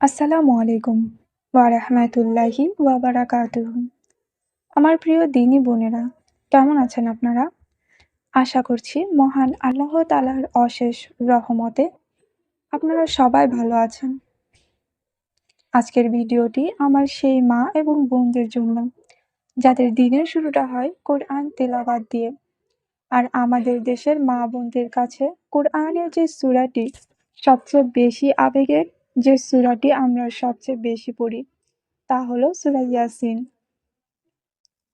আসসালামু আলাইকুম ওয়া রাহমাতুল্লাহি ওয়া বারাকাতুহু। আমার প্রিয় দিনী বোনেরা, কেমন আছেন আপনারা? আশা করছি মহান আল্লাহ তাআলার অশেষ রহমতে আপনারা সবাই ভালো আছেন। আজকের ভিডিওটি আমার সেই মা এবং বোনদের জন্য, যাদের দিনের শুরুটা হয় কোরআন তেলাওয়াত দিয়ে, আর আমাদের দেশের মা বোনদের কাছে কোরআনের যে সূরাটি সবচেয়ে বেশি আবেগের যে সূরাটি আমরা সবচেয়ে বেশি পড়ি, তা হলো সূরা ইয়াসিন।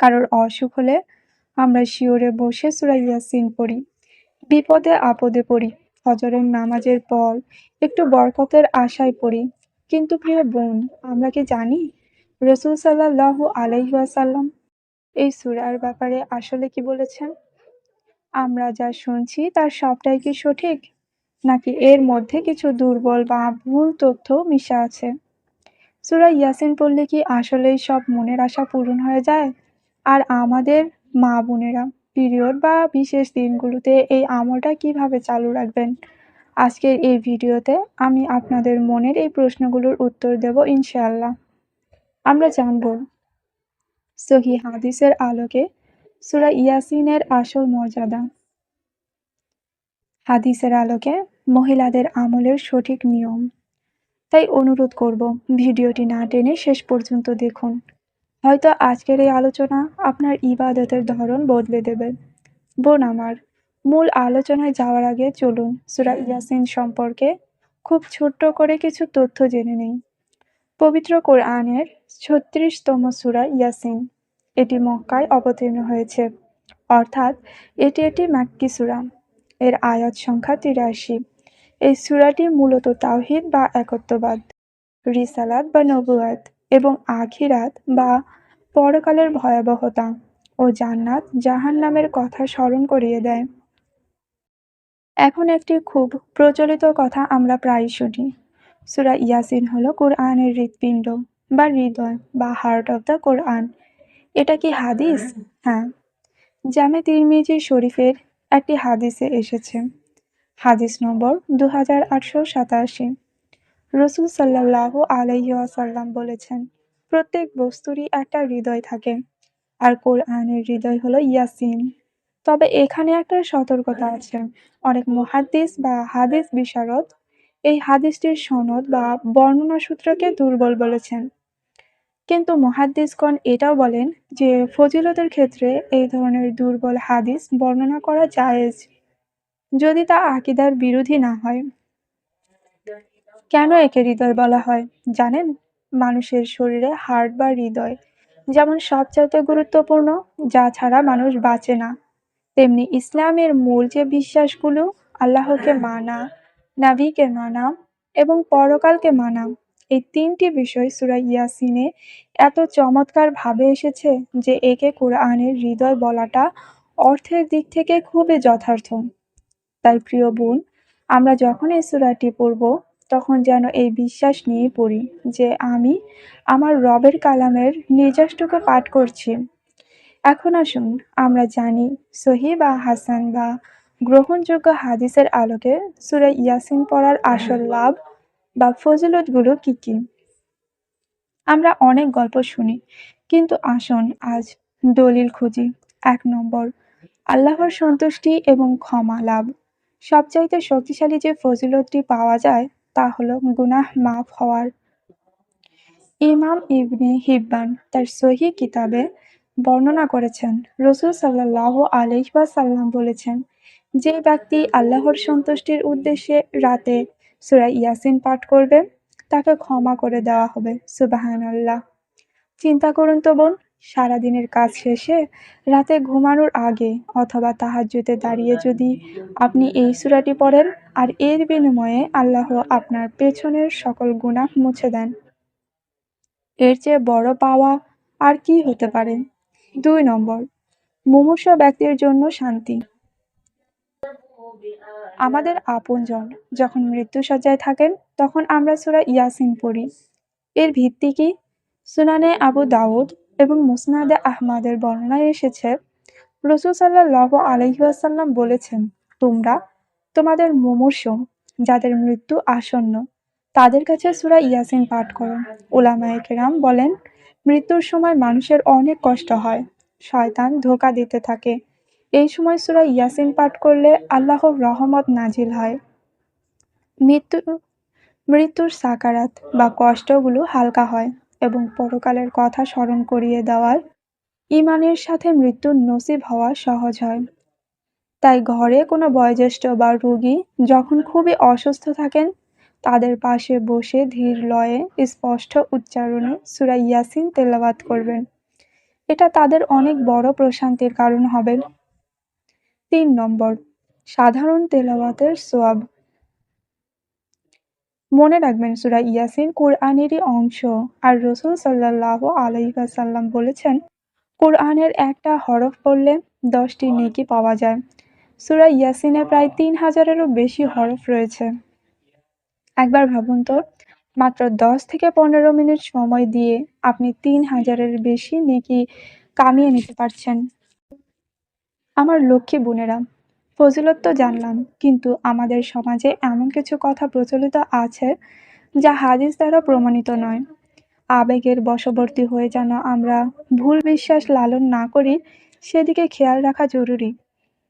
কারোর অসুখ হলে আমরা শিওরে বসে সূরা ইয়াসিন পড়ি। বিপদে আপদে পড়ি। ফজরের নামাজের পর একটু বরকতের আশায় পড়ি। কিন্তু প্রিয় বোন, আমরা কি জানি? রসুল সাল্লাল্লাহু আলাইহি ওয়াসাল্লাম এই সূরার ব্যাপারে আসলে কি বলেছেন? আমরা যা শুনছি তার সবটাই কি সঠিক? নাকি এর মধ্যে কিছু দুর্বল বা ভুল তথ্য মিশা আছে? সূরা ইয়াসিন পড়লে কি আসলেই সব মনের আশা পূরণ হয়ে যায়? আর আমাদের মা বোনেরা পিরিয়ড বা বিশেষ দিনগুলোতে এই আমলটা কীভাবে চালু রাখবেন? আজকের এই ভিডিওতে আমি আপনাদের মনের এই প্রশ্নগুলোর উত্তর দেব ইনশাআল্লাহ। আমরা জানব সহি হাদিসের আলোকে সুরা ইয়াসিনের আসল মর্যাদা। হাদিসের আলোকে মহিলাদের আমলের সঠিক নিয়ম। তাই অনুরোধ করব, ভিডিওটি না টেনে শেষ পর্যন্ত দেখুন। হয়তো আজকের এই আলোচনা আপনার ইবাদতের ধরন বদলে দেবে। বোন আমার, মূল আলোচনায় যাওয়ার আগে চলুন সুরা ইয়াসিন সম্পর্কে খুব ছোট্ট করে কিছু তথ্য জেনে নেই। পবিত্র কোরআনের ছত্রিশতম সুরা ইয়াসিন, এটি মক্কায় অবতীর্ণ হয়েছে। অর্থাৎ, এটি একটি মাক্কি সুরা। এর আয়াত সংখ্যা তিরাশি। এই সুরাটি মূলত তাওহিদ বা একত্ববাদ, রিসালাত বা নবুয়াত এবং আখিরাত বা পরকালের ভয়াবহতা ও জান্নাত জাহান নামের কথা স্মরণ করিয়ে দেয়। এখন একটি খুব প্রচলিত কথা আমরা প্রায় শুনি। সুরা ইয়াসিন হলো কোরআনের হৃৎপিণ্ড বা হৃদয় বা হার্ট অফ দ্য কোরআন এটা কি হাদিস? হ্যাঁ। জামে তিরমিজি শরীফের একটি হাদিসে এসেছে। হাদিস নম্বর দু হাজার আটশো সাতাশি। রসুল সাল্লাহ আলহিহাসাল্লাম বলেছেন, প্রত্যেক বস্তুরই একটা হৃদয় থাকে, আর কোরআনের হৃদয় হলো ইয়াসিন। তবে এখানে একটা সতর্কতা আছে। অনেক মহাদ্দিস বা হাদিস বিশারদ এই হাদিসটির সনদ বা বর্ণনা সূত্রকে দুর্বল বলেছেন। কিন্তু মহাদ্দিসগণ এটাও বলেন যে, ফজিলতের ক্ষেত্রে এই ধরনের দুর্বল হাদিস বর্ণনা করা জায়েজ যদি তা আকিদার বিরোধী না হয়? কেন একে হৃদয় বলা হয়? জানেন? মানুষের শরীরে হার্ট বা হৃদয় যেমন সবচাইতে গুরুত্বপূর্ণ, যা ছাড়া মানুষ বাঁচে না। তেমনি ইসলামের মূল যে বিশ্বাসগুলো আল্লাহকে মানা, নাবিকে মানা এবং পরকালকে মানা, এই তিনটি বিষয় সুরা ইয়াসিনে এত চমৎকার ভাবে এসেছে যে একে কোরআনের হৃদয় বলাটা অর্থের দিক থেকে খুবই যথার্থ। তাই প্রিয় বোন, আমরা যখন এই সুরাটি পড়ব, তখন যেন এই বিশ্বাস নিয়ে পড়ি যে আমি আমার রবের কালামের নির্যাসটুকু পাঠ করছি। এখন আসুন, আমরা জানি সহি বা হাসান বা গ্রহণযোগ্য হাদিসের আলোকে সুরা ইয়াসিন পড়ার আসল লাভ বা ফজিলতগুলো কি কি? আমরা অনেক গল্প শুনি, কিন্তু আসুন, আজ দলিল খুঁজি। এক নম্বর, আল্লাহর সন্তুষ্টি এবং ক্ষমা লাভ। সবচাইতে শক্তিশালী যে ফজিলতটি পাওয়া যায় তা হলো গুনাহ মাফ হওয়ার। ইমাম ইবনে হিব্বান তার সহি কিতাবে বর্ণনা করেছেন, রসুল সাল্লাহ আলহাসাল্লাম বলেছেন, যে ব্যক্তি আল্লাহর সন্তুষ্টির উদ্দেশ্যে রাতে সুরা ইয়াসিন পাঠ করবে, তাকে ক্ষমা করে দেওয়া হবে সুবাহান আল্লাহ চিন্তা করুন তো বোন সারাদিনের কাজ শেষে রাতে ঘুমানোর আগে অথবা তাহাজ্যতে দাঁড়িয়ে যদি আপনি এই সুরাটি পড়েন আর এর বিনিময়ে আল্লাহ আপনার পেছনের সকল গুণাহ মুছে দেন। এর চেয়ে বড় পাওয়া আর কি হতে পারে? দুই নম্বর, মুমূর্ষ ব্যক্তির জন্য শান্তি। আমাদের আপনজন যখন মৃত্যুসজ্জায় থাকেন, তখন আমরা সুরা ইয়াসিন পড়ি। এর ভিত্তি কি? সুনানে আবু দাউদ এবং মুসনাদে আহমাদের বর্ণনায় এসেছে রসুল সাল্লাহ আলহিহাসাল্লাম বলেছেন তোমরা তোমাদের মুমূর্ষ যাদের মৃত্যু আসন্ন তাদের কাছে সুরা ইয়াসিন পাঠ করো। উলামায়ে কেরাম বলেন, মৃত্যুর সময় মানুষের অনেক কষ্ট হয়। শয়তান ধোকা দিতে থাকে। এই সময় সুরা ইয়াসিন পাঠ করলে আল্লাহর রহমত নাজিল হয়। মৃত্যু মৃত্যুর সাকারাত বা কষ্টগুলো হালকা হয় এবং পরকালের কথা স্মরণ করিয়ে দেওয়ায় ঈমানের সাথে মৃত্যুর নসিব হওয়া সহজ হয়। তাই ঘরে কোনো বয়োজ্যেষ্ঠ বা রোগী যখন খুবই অসুস্থ থাকেন, তাদের পাশে বসে ধীর লয়ে স্পষ্ট উচ্চারণে সূরা ইয়াসিন তেলাওয়াত করবেন। এটা তাদের অনেক বড় প্রশান্তির কারণ হবে। তিন নম্বর, সাধারণ তেলাওয়াতের সোয়াব। মনে রাখবেন সূরা ইয়াসিন কুরআনেরই অংশ আর রসুল সাল্লাল্লাহু আলাইহি ওয়াসাল্লাম বলেছেন, কুরআনের একটা হরফ পড়লে দশটি নেকি পাওয়া যায়। সূরা ইয়াসিনে প্রায় তিন হাজারেরও বেশি হরফ রয়েছে। একবার ভাবুন তো, মাত্র দশ থেকে পনেরো মিনিট সময় দিয়ে আপনি তিন হাজারের বেশি নেকি কামিয়ে নিতে পারছেন। আমার লক্ষ্মী বোনেরা, ফজিলত তো জানলাম, কিন্তু আমাদের সমাজে এমন কিছু কথা প্রচলিত আছে যা হাদিস দ্বারা প্রমাণিত নয়। আবেগের বশবর্তী হয়ে যেন আমরা ভুল বিশ্বাস লালন না করি সেদিকে খেয়াল রাখা জরুরি।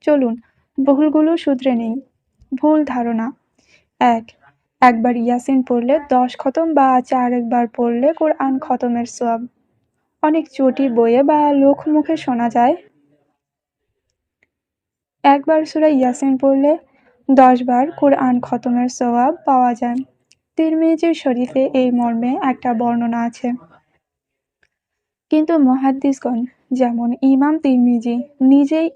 চলুন ভুলগুলো শুধরে নেই। ভুল ধারণা এক একবার ইয়াসিন পড়লে দশ খতম বা চার একবার পড়লে কোরআন খতমের সোয়াব। অনেক চটি বইয়ে বা লোক মুখে শোনা যায়, একবার সুরা ইয়াসিন পড়লে দশ বার কোরআন খতমের সোয়াব পাওয়া যায়। তিরমিজির শরীফে এই মর্মে একটা বর্ণনা আছে। কিন্তু মুহাদ্দিসগণ যেমন ইমাম তিরমিজি নিজেই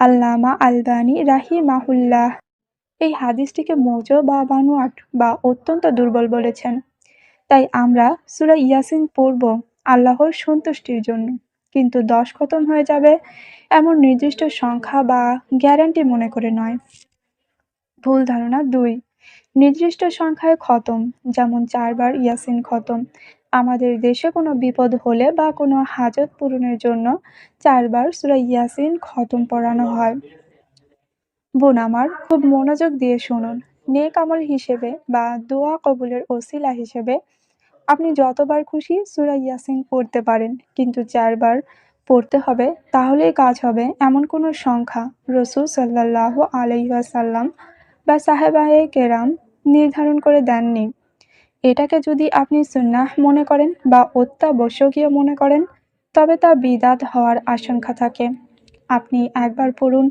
আল্লামা আলবানী রাহিমাহুল্লাহ এই হাদিসটিকে মৌজ বা বানোয়াট বা অত্যন্ত দুর্বল বলেছেন। তাই আমরা সুরা ইয়াসিন পড়ব আল্লাহর সন্তুষ্টির জন্য, কিন্তু দশ খতম হয়ে যাবে এমন নির্দিষ্ট সংখ্যা বা গ্যারান্টি মনে করে নয়। ভুল ধারণা দুই নির্দিষ্ট সংখ্যায় খতম, যেমন চারবার ইয়াসিন খতম। আমাদের দেশে কোনো বিপদ হলে বা কোনো হাজত পূরণের জন্য চারবার সূরা ইয়াসিন খতম পড়ানো হয়। বোন আমার, খুব মনোযোগ দিয়ে শুনুন। নেক আমল হিসেবে বা দোয়া কবুলের ওসিলা হিসেবে আপনি যতবার খুশি সুরা ইয়াসিন পড়তে পারেন, কিন্তু চারবার পড়তে হবে তাহলেই কাজ হবে এমন কোনো সংখ্যা রসুল সাল্লাল্লাহু আলাইহি ওয়াসাল্লাম বা সাহাবায়ে কেরাম নির্ধারণ করে দেননি। এটাকে যদি আপনি সুন্নাহ মনে করেন বা অত্যাবশ্যকীয় মনে করেন, তবে তা বিদাত হওয়ার আশঙ্কা থাকে। আপনি একবার পড়ুন,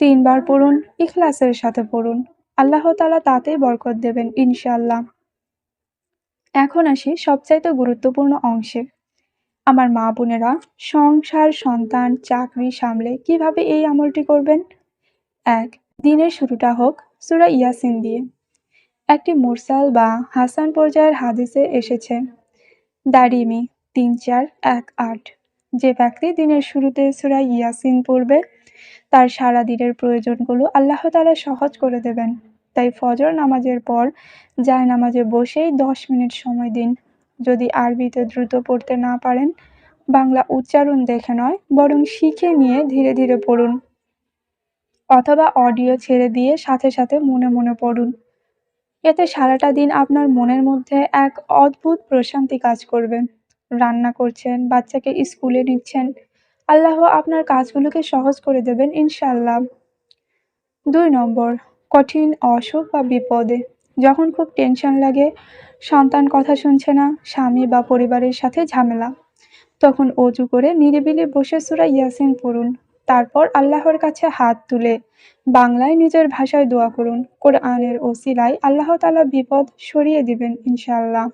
তিনবার পড়ুন, ইখলাসের সাথে পড়ুন। আল্লাহ তাআলা তাতেই বরকত দেবেন ইনশাআল্লাহ। এখন আসি সবচাইতে গুরুত্বপূর্ণ অংশে। আমার মা বোনেরা, সংসার, সন্তান, চাকরি সামলে কীভাবে এই আমলটি করবেন? এক দিনের শুরুটা হোক সুরা ইয়াসিন দিয়ে। একটি মুরসাল বা হাসান পর্যায়ের হাদিসে এসেছে, দারিমি তিন চার এক আট যে ব্যক্তি দিনের শুরুতে সুরা ইয়াসিন পড়বে, তার সারা দিনের প্রয়োজনগুলো আল্লাহ তাআলা সহজ করে দেবেন। তাই ফজর নামাজের পর যায় নামাজে বসেই দশ মিনিট সময় দিন। যদি আরবিতে দ্রুত পড়তে না পারেন, বাংলা উচ্চারণ দেখে নয়, বরং শিখে নিয়ে ধীরে ধীরে পড়ুন। অথবা অডিও ছেড়ে দিয়ে সাথে সাথে মনে মনে পড়ুন। এতে সারাটা দিন আপনার মনের মধ্যে এক অদ্ভুত প্রশান্তি কাজ করবে। রান্না করছেন, বাচ্চাকে স্কুলে নিচ্ছেন, আল্লাহ আপনার কাজগুলোকে সহজ করে দেবেন ইনশাল্লাহ দুই নম্বর, কঠিন অসুখ বা বিপদে যখন খুব টেনশন লাগে, সন্তান কথা শুনছে না, স্বামী বা পরিবারের সাথে ঝামেলা, তখন অজু করে নিরিবিলি বসে সূরা ইয়াসিন পড়ুন। তারপর আল্লাহর কাছে হাত তুলে বাংলায় নিজের ভাষায় দোয়া করুন। কোরআনের ওসিলায় আল্লাহ তালা বিপদ সরিয়ে দিবেন ইনশাল্লাহ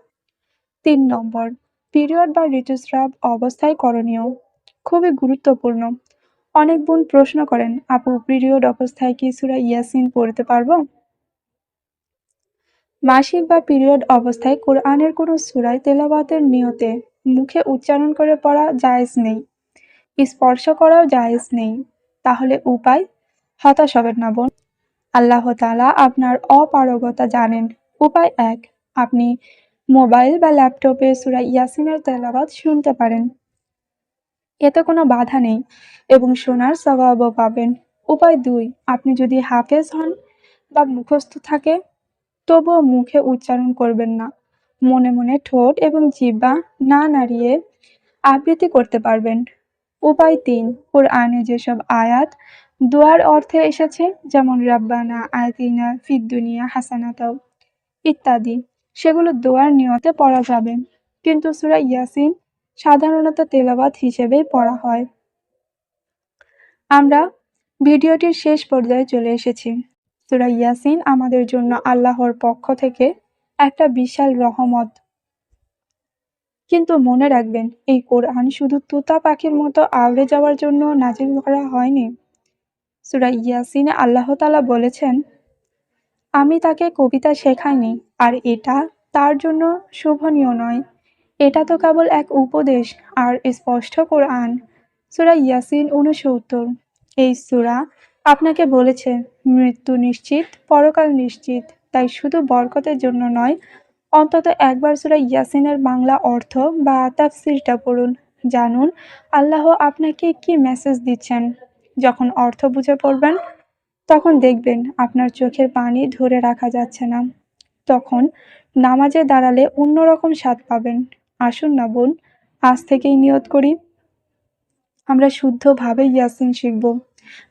তিন নম্বর, পিরিয়ড বা ঋতুস্রাব অবস্থায় করণীয়। খুবই গুরুত্বপূর্ণ। অনেক বোন প্রশ্ন করেন, আপু পিরিয়ড অবস্থায় কি সূরা ইয়াসিন পড়তে পারব? মাসিক বা পিরিয়ড অবস্থায় কোরআনের কোনো সুরায় তেলাওয়াতের নিয়তে মুখে উচ্চারণ করে পড়া জায়েজ নেই। স্পর্শ করাও জায়েজ নেই। তাহলে উপায়? হতাশ হবেন না বোন। আল্লাহ তাআলা আপনার অপারগতা জানেন। উপায় এক, আপনি মোবাইল বা ল্যাপটপে সূরা ইয়াসিনের তেলাওয়াত শুনতে পারেন। এতে কোনো বাধা নেই। এবং সোনার সওয়াবও পাবেন। উপায় দুই, আপনি যদি হাফেজ হন বা মুখস্থ থাকে, তবুও মুখে উচ্চারণ করবেন না। মনে মনে ঠোঁট এবং জিহ্বা না নাড়িয়ে আবৃত্তি করতে পারবেন। উপায় তিন, কোরআনে যেসব আয়াত, দোয়ার অর্থে এসেছে, যেমন রাব্বানা আয়াতিনা ফিদ দুনিয়া হাসানাতাও ইত্যাদি, সেগুলো দোয়ার নিয়তে পড়া যাবে। কিন্তু সূরা ইয়াসিন সাধারণত তেলাওয়াত হিসেবেই পড়া হয়। আমরা ভিডিওটির শেষ পর্যায়ে চলে এসেছি। সূরা ইয়াসিন আমাদের জন্য আল্লাহর পক্ষ থেকে একটা বিশাল রহমত। কিন্তু মনে রাখবেন, এই কোরআন শুধু তুতা পাখির মতো আউড়ে যাওয়ার জন্য নাজিল করা হয়নি। সূরা ইয়াসিনে আল্লাহ তাআলা বলেছেন, আমি তাকে কবিতা শেখাইনি, আর এটা তার জন্য শোভনীয় নয়। এটা তো কেবল এক উপদেশ আর স্পষ্ট কোরআন। সুরা ইয়াসিন উনসত্তর এই সুরা আপনাকে বলেছে, মৃত্যু নিশ্চিত, পরকাল নিশ্চিত। তাই শুধু বরকতের জন্য নয়, অন্তত একবার সুরা ইয়াসিনের বাংলা অর্থ বা তাফসিরটা পড়ুন। জানুন, আল্লাহ আপনাকে কি মেসেজ দিচ্ছেন। যখন অর্থ বুঝে পড়বেন, তখন দেখবেন আপনার চোখের পানি ধরে রাখা যাচ্ছে না। তখন নামাজে দাঁড়ালে অন্যরকম স্বাদ পাবেন। আসুন না বোন, আজ থেকেই নিয়ত করি। আমরা শুদ্ধভাবে ইয়াসিন শিখব।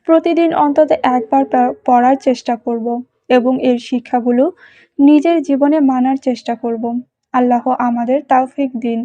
প্রতিদিন অন্তত একবার পড়ার চেষ্টা করব এবং এর শিক্ষাগুলো নিজের জীবনে মানার চেষ্টা করব। আল্লাহ আমাদের তাওফিক দিন।